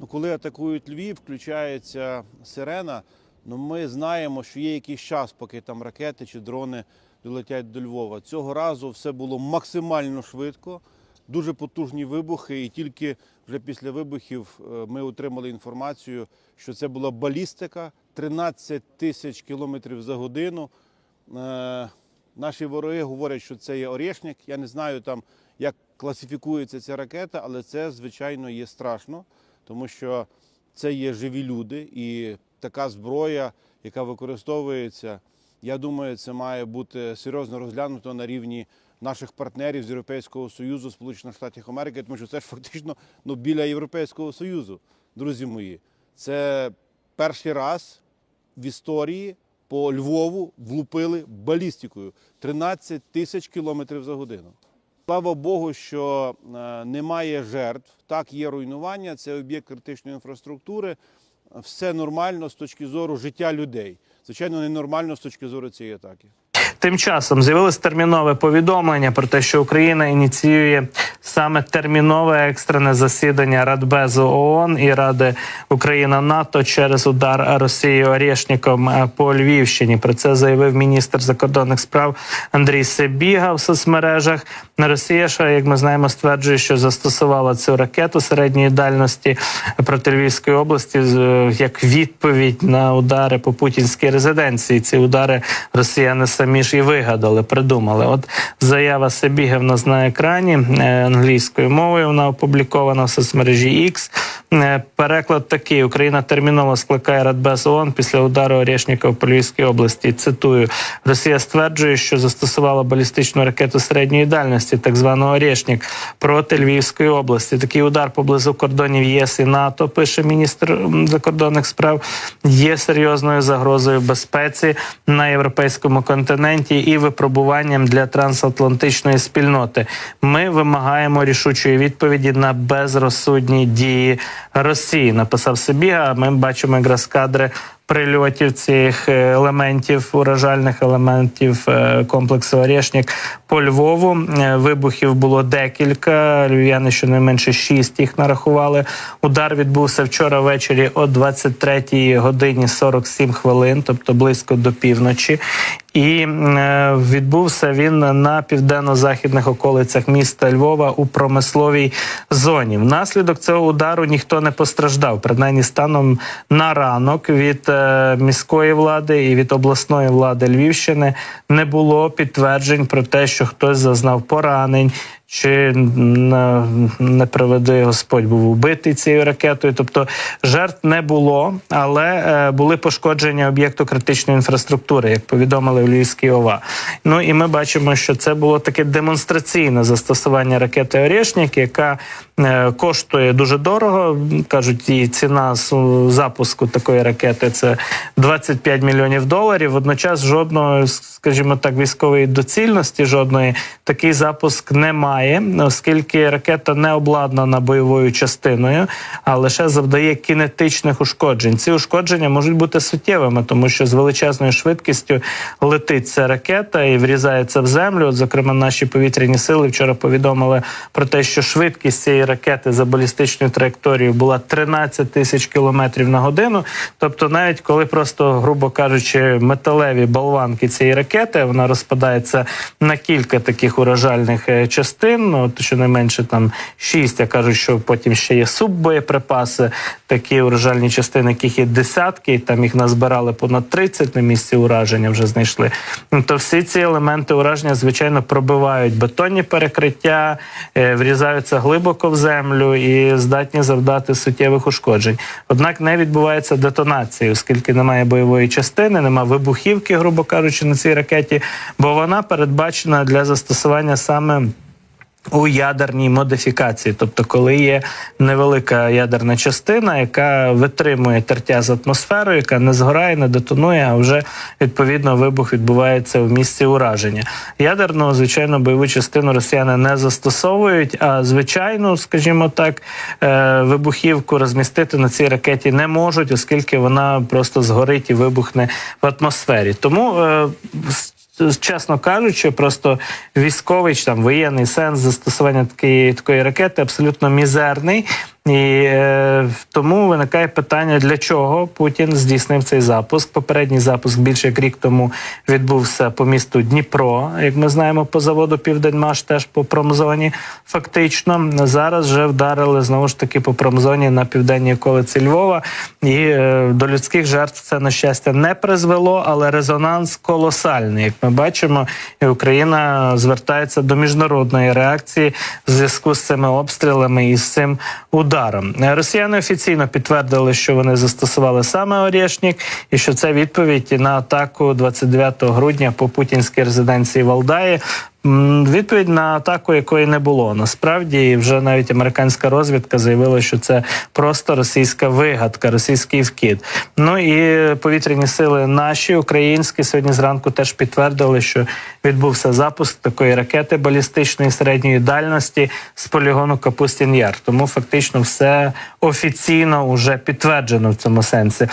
Ну, коли атакують Львів, включається сирена. Ну, ми знаємо, що є якийсь час, поки там ракети чи дрони долетять до Львова. Цього разу все було максимально швидко, дуже потужні вибухи, і тільки вже після вибухів е, ми отримали інформацію, що це була балістика 13 тисяч кілометрів за годину. Е, Наші вороги говорять, що це є Орешник. Я не знаю там, як класифікується ця ракета, але це, звичайно, є страшно, тому що це є живі люди, і така зброя, яка використовується, я думаю, це має бути серйозно розглянуто на рівні наших партнерів з Європейського Союзу, Сполучених Штатів Америки, тому що це ж фактично ну, біля Європейського Союзу, друзі мої. Це перший раз в історії по Львову влупили балістикою 13 тисяч кілометрів за годину. Слава Богу, що е, немає жертв. Так, є руйнування, це об'єкт критичної інфраструктури. Все нормально з точки зору життя людей. Звичайно, ненормально з точки зору цієї атаки. Тим часом з'явилось термінове повідомлення про те, що Україна ініціює саме термінове екстрене засідання Радбезу ООН і Ради Україна НАТО через удар Росії Орєшніком е, по Львівщині. Про це заявив міністр закордонних справ Андрій Себіга в соцмережах. Росія ж, як ми знаємо, стверджує, що застосувала цю ракету середньої дальності проти Львівської області е, як відповідь на удари по путінській резиденції. Ці удари росіяни самі ж і вигадали, придумали. От заява Себігівна на екрані е, англійською мовою. Вона опублікована в соцмережі X. Е, Переклад такий: Україна терміново скликає Радбез ООН після удару Орєшніка по Львівській області. Цитую: Росія стверджує, що застосувала балістичну ракету середньої дальності, так звану Орєшнік, проти Львівської області. Такий удар поблизу кордонів ЄС і НАТО, пише міністр закордонних справ, є серйозною загрозою безпеці на європейському континенті і випробуванням для трансатлантичної спільноти. Ми вимагаємо рішучої відповіді на безрозсудні дії Росії. Написав собі. А Ми бачимо якраз кадри. Прильотів цих е, елементів, уражальних елементів е, комплексу Орешник по Львову. Е, Вибухів було декілька. Львів'яни щонайменше шість їх нарахували. Удар відбувся вчора ввечері о 23 годині 47 хвилин, тобто близько до півночі. І відбувся він на південно-західних околицях міста Львова у промисловій зоні. Внаслідок цього удару ніхто не постраждав. Принаймні станом на ранок від міської влади і від обласної влади Львівщини не було підтверджень про те, що хтось зазнав поранень. Чи не, приведи Господь був убитий цією ракетою? Тобто жертв не було, але е, були пошкодження об'єкту критичної інфраструктури, як повідомили в Львівській ОВА. Ну і ми бачимо, що це було таке демонстраційне застосування ракети Орєшнік, яка е, коштує дуже дорого. кажуть, її ціна запуску такої ракети це 25 мільйонів доларів. Водночас жодної, скажімо так, військової доцільності, жодної такий запуск немає, оскільки ракета не обладнана бойовою частиною, а лише завдає кінетичних ушкоджень. Ці ушкодження можуть бути суттєвими, тому що з величезною швидкістю летить ця ракета і врізається в землю. От, зокрема, наші повітряні сили вчора повідомили про те, що швидкість цієї ракети за балістичною траєкторією була 13 тисяч кілометрів на годину. Тобто, навіть коли просто, грубо кажучи, металеві болванки цієї ракети, вона розпадається на кілька таких уражальних е, частин. Ну щонайменше там шість. Я кажу, що потім ще є суббоєприпаси, такі уражальні частини, яких є десятки, там їх назбирали понад 30 на місці ураження. Вже знайшли. Ну, То всі ці елементи ураження, звичайно, пробивають бетонні перекриття, е, врізаються глибоко в землю і здатні завдати суттєвих ушкоджень. Однак не відбувається детонації, оскільки немає бойової частини, немає вибухівки, грубо кажучи, на цій ракеті, бо вона передбачена для застосування саме. У ядерній модифікації, тобто, коли є невелика ядерна частина, яка витримує тертя з атмосферою, яка не згорає, не детонує, а вже відповідно вибух відбувається в місці ураження. Ядерну, звичайно, бойову частину росіяни не застосовують. А звичайно, скажімо так, е, вибухівку розмістити на цій ракеті не можуть, оскільки вона просто згорить і вибухне в атмосфері. Тому е, чесно кажучи, просто військовий чи там воєнний сенс застосування такої такої ракети абсолютно мізерний. І е, тому виникає питання, для чого Путін здійснив цей запуск. Попередній запуск більше як рік тому відбувся по місту Дніпро, як ми знаємо, по заводу Південмаш, теж по промзоні. Фактично зараз вже вдарили знову ж таки по промзоні на південній околиці Львова. І е, до людських жертв це на щастя не призвело, але резонанс колосальний. Як ми бачимо, і Україна звертається до міжнародної реакції в зв'язку з цими обстрілами і з цим ударом. Е, Росіяни офіційно підтвердили, що вони застосували саме Орєшнік, і що це відповідь на атаку 29 грудня по путінській резиденції Валдаї. Відповідь на атаку, якої не було. Насправді вже навіть американська розвідка заявила, що це просто російська вигадка, російський вкид. Ну і повітряні сили наші українські сьогодні зранку теж підтвердили, що відбувся запуск такої ракети балістичної середньої дальності з полігону Капустін Яр. Тому фактично все офіційно вже підтверджено в цьому сенсі.